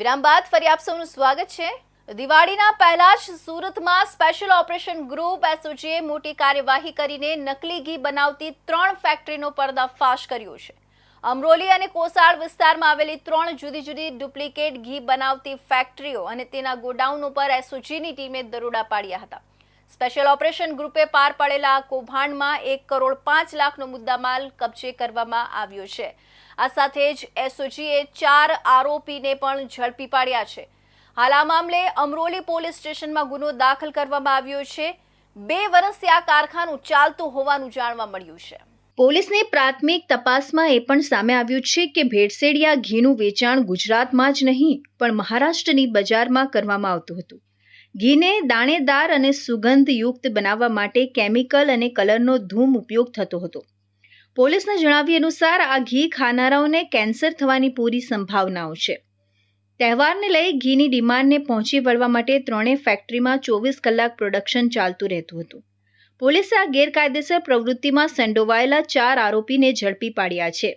વિરામ બાદ ફરી આપ સૌનું સ્વાગત છે. દિવાળીના પહેલા જ સુરતમાં સ્પેશિયલ ઓપરેશન ગ્રુપ એસઓજીએ મોટી કાર્યવાહી કરીને નકલી ઘી બનાવતી ત્રણ ફેક્ટરીનો પર્દાફાશ કર્યો છે. અમરોલી અને કોસાળ વિસ્તારમાં આવેલી ત્રણ જુદી જુદી ડુપ્લિકેટ ઘી બનાવતી ફેક્ટરીઓ અને તેના ગોડાઉન ઉપર એસઓજીની ટીમે દરોડા પાડ્યા હતા. સ્પેશિયલ ઓપરેશન ગ્રુપે પાર પાડેલા આ કૌભાંડમાં એક કરોડ પાંચ લાખનો મુદ્દામાલ કબજે કરવામાં આવ્યો છે. આ સાથે જ એસઓજીએ ચાર આરોપીને પણ ઝડપી પાડ્યા છે. હાલ આ મામલે અમરોલી પોલીસ સ્ટેશનમાં ગુનો દાખલ કરવામાં આવ્યો છે. બે વર્ષથી આ કારખાનું ચાલતું હોવાનું જાણવા મળ્યું છે. પોલીસની પ્રાથમિક તપાસમાં એ પણ સામે આવ્યું છે કે ભેળસેડિયા ઘીનું વેચાણ ગુજરાતમાં જ નહીં, પણ મહારાષ્ટ્રની બજારમાં કરવામાં આવતું હતું. ઘીને દાણેદાર અને સુગંધયુક્ત બનાવવા માટે કેમિકલ અને કલરનો ધૂમ ઉપયોગ થતો હતો. પોલીસના જણાવ્યા અનુસાર આ ઘી ખાનારાઓને કેન્સર થવાની પૂરી સંભાવનાઓ છે. તહેવારને લઈ ઘીની ડિમાન્ડને પહોંચી વળવા માટે ત્રણેય ફેક્ટરીમાં ચોવીસ કલાક પ્રોડક્શન ચાલતું રહેતું હતું. પોલીસે આ ગેરકાયદેસર પ્રવૃત્તિમાં સંડોવાયેલા ચાર આરોપીને ઝડપી પાડ્યા છે,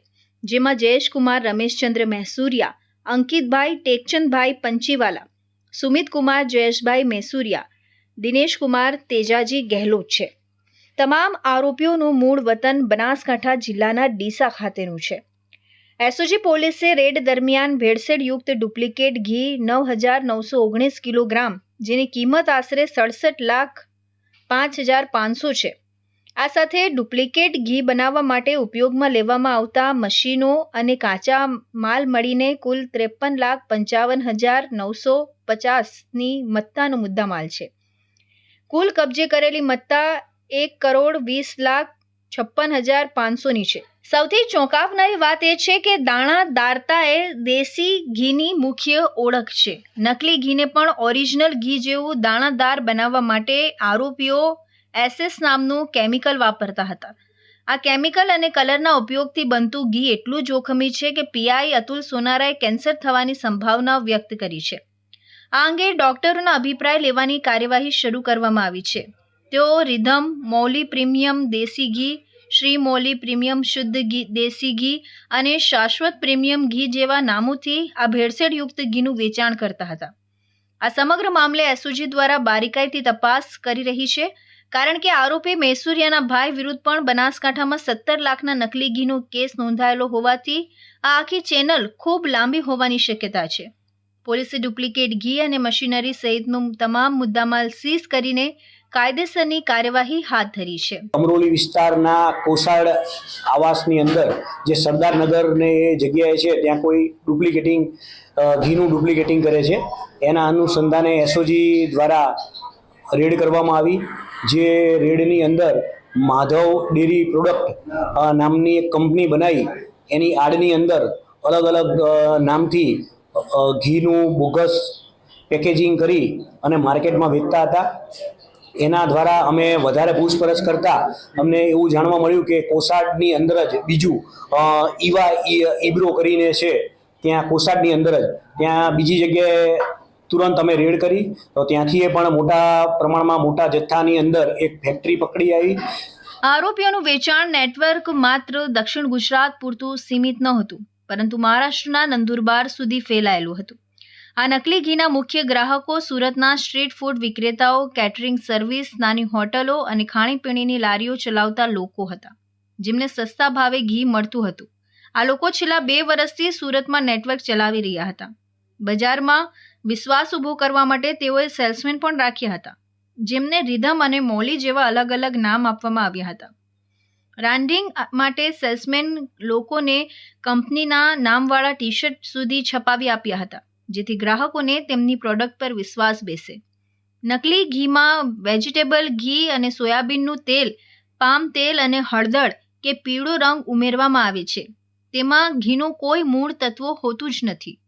જેમાં જયેશકુમાર રમેશચંદ્ર મહેસુરિયા, અંકિતભાઈ ટેકચંદભાઈ પંચીવાલા સુમિતકુમાર, જયેશભાઈ મેસુરિયા, દિનેશકુમાર તેજાજી ગહેલોત છે. તમામ આરોપીઓનું મૂળ વતન બનાસકાંઠા જિલ્લાના ડીસા ખાતેનું છે. એસઓજી પોલીસે રેડ દરમિયાન ભેળસેળયુક્ત ડુપ્લિકેટ ઘી નવ હજાર નવસો ઓગણીસ કિલોગ્રામ, જેની કિંમત આશરે સડસઠ લાખ પાંચ હજાર પાંચસો છે. આ સાથે ડુપ્લિકેટ ઘી બનાવવા માટે ઉપયોગમાં લેવામાં આવતા મશીનો અને કાચા માલ મળીને કુલ ત્રેપન લાખ પંચાવન હજાર નવસો પચાસની મત્તાનો મુદ્દામાલ છે. કુલ કબજે કરેલી મત્તા એક કરોડ વીસ લાખ છપ્પન હજાર પાંચસોની છે. સૌથી ચોંકાવનારી વાત એ છે કે દાણા દારતા એ દેશી ઘીની મુખ્ય ઓળખ છે. નકલી ઘીને પણ ઓરિજિનલ ઘી જેવું દાણાદાર બનાવવા માટે આરોપીઓ એસએસ નામનું કેમિકલ વાપરતા હતા. આ કેમિકલ અને કલરના ઉપયોગથી બનતું ઘી એટલું જોખમી છે કે પીઆઈ અતુલ સોનારાએ કેન્સર થવાની સંભાવના વ્યક્ત કરી છે. આ અંગે ડોક્ટરોના અભિપ્રાય લેવાની કાર્યવાહી શરૂ કરવામાં આવી છે. તેઓ રિધમ, મૌલી પ્રીમિયમ દેશી ઘી, શ્રી મૌલી પ્રીમિયમ શુદ્ધ ઘી, દેશી ઘી અને શાશ્વત પ્રીમિયમ ઘી જેવા નામોથી આ ભેળસેળયુક્ત ઘીનું વેચાણ કરતા હતા. આ સમગ્ર મામલે એસઓજી દ્વારા બારીકાઈથી તપાસ કરી રહી છે કારણ કે આરોપી મૈસુરિયાના ભાઈ વિરુદ્ધ પણ બનાસકાંઠામાં સત્તર લાખના નકલી ઘીનો કેસ નોંધાયેલો હોવાથી આ આખી ચેનલ ખૂબ લાંબી હોવાની શક્યતા છે. પોલીસે ડુપ્લિકેટ ઘી અને મશીનરી સહિતનો તમામ મુદ્દામાલ સીઝ કરીને કાયદેસરની કાર્યવાહી હાથ ધરી છે. અમરોલી વિસ્તારના કોસાડ આવાસની અંદર જે સરદારનગર ને એ જગ્યાએ છે, ત્યાં કોઈ ડુપ્લિકેટિંગ ઘીનું ડુપ્લિકેટિંગ કરે છે. એના અનુસંધાને એસઓજી દ્વારા રેડ કરવામાં આવી, જે રેડની અંદર માધવ ડેરી પ્રોડક્ટ નામની એક કંપની બનાવી. એની આડની અંદર અલગ અલગ નામથી ઘીનું બોગસ પેકેજિંગ કરી અને માર્કેટમાં વેચતા હતા. એના દ્વારા અમે વધારે પૂછપરછ કરતા. અમને એવું જાણવા મળ્યું કે કોસાડની અંદર જ બીજું ઈવા ઈબ્રો કરીને છે. ત્યાં કોસાડની અંદર જ. ત્યાં બીજી જગ્યાએ તુરંત અમે રેડ કરી. તો ત્યાંથી એ પણ મોટા પ્રમાણમાં મોટા જથ્થાની અંદર એક ફેક્ટરી પકડી આવી. આરોપીઓનું વેચાણ નેટવર્ક માત્ર દક્ષિણ ગુજરાત પૂરતું સીમિત ન હતું, પરંતુ મહારાષ્ટ્રના નંદુરબાર સુધી ફેલાયેલું હતું. આ નકલી ઘીના મુખ્ય ગ્રાહકો સુરતના સ્ટ્રીટ ફૂડ વિક્રેતાઓ, કેટરિંગ સર્વિસ, નાની હોટલો અને ખાણીપીણીની લારીઓ ચલાવતા લોકો હતા, જેમને સસ્તા ભાવે ઘી મળતું હતું. આ લોકો છેલ્લા બે વર્ષથી સુરતમાં નેટવર્ક ચલાવી રહ્યા હતા. બજારમાં વિશ્વાસ ઊભો કરવા માટે તેઓએ સેલ્સમેન પણ રાખ્યા હતા, જેમને રિધમ અને મૌલી જેવા અલગ અલગ નામ આપવામાં આવ્યા હતા. બ્રાન્ડિંગ માટે સેલ્સમેન લોકોને કંપનીના નામવાળા ટી શર્ટ સુધી છપાવી આપ્યા હતા, જેથી ગ્રાહકોને તેમની પ્રોડક્ટ પર વિશ્વાસ બેસે. નકલી ઘીમાં વેજીટેબલ ઘી અને સોયાબીનનું તેલ, પામ તેલ અને હળદર કે પીળો રંગ ઉમેરવામાં આવે છે. તેમાં ઘીનું કોઈ મૂળ તત્વો હોતું જ નથી.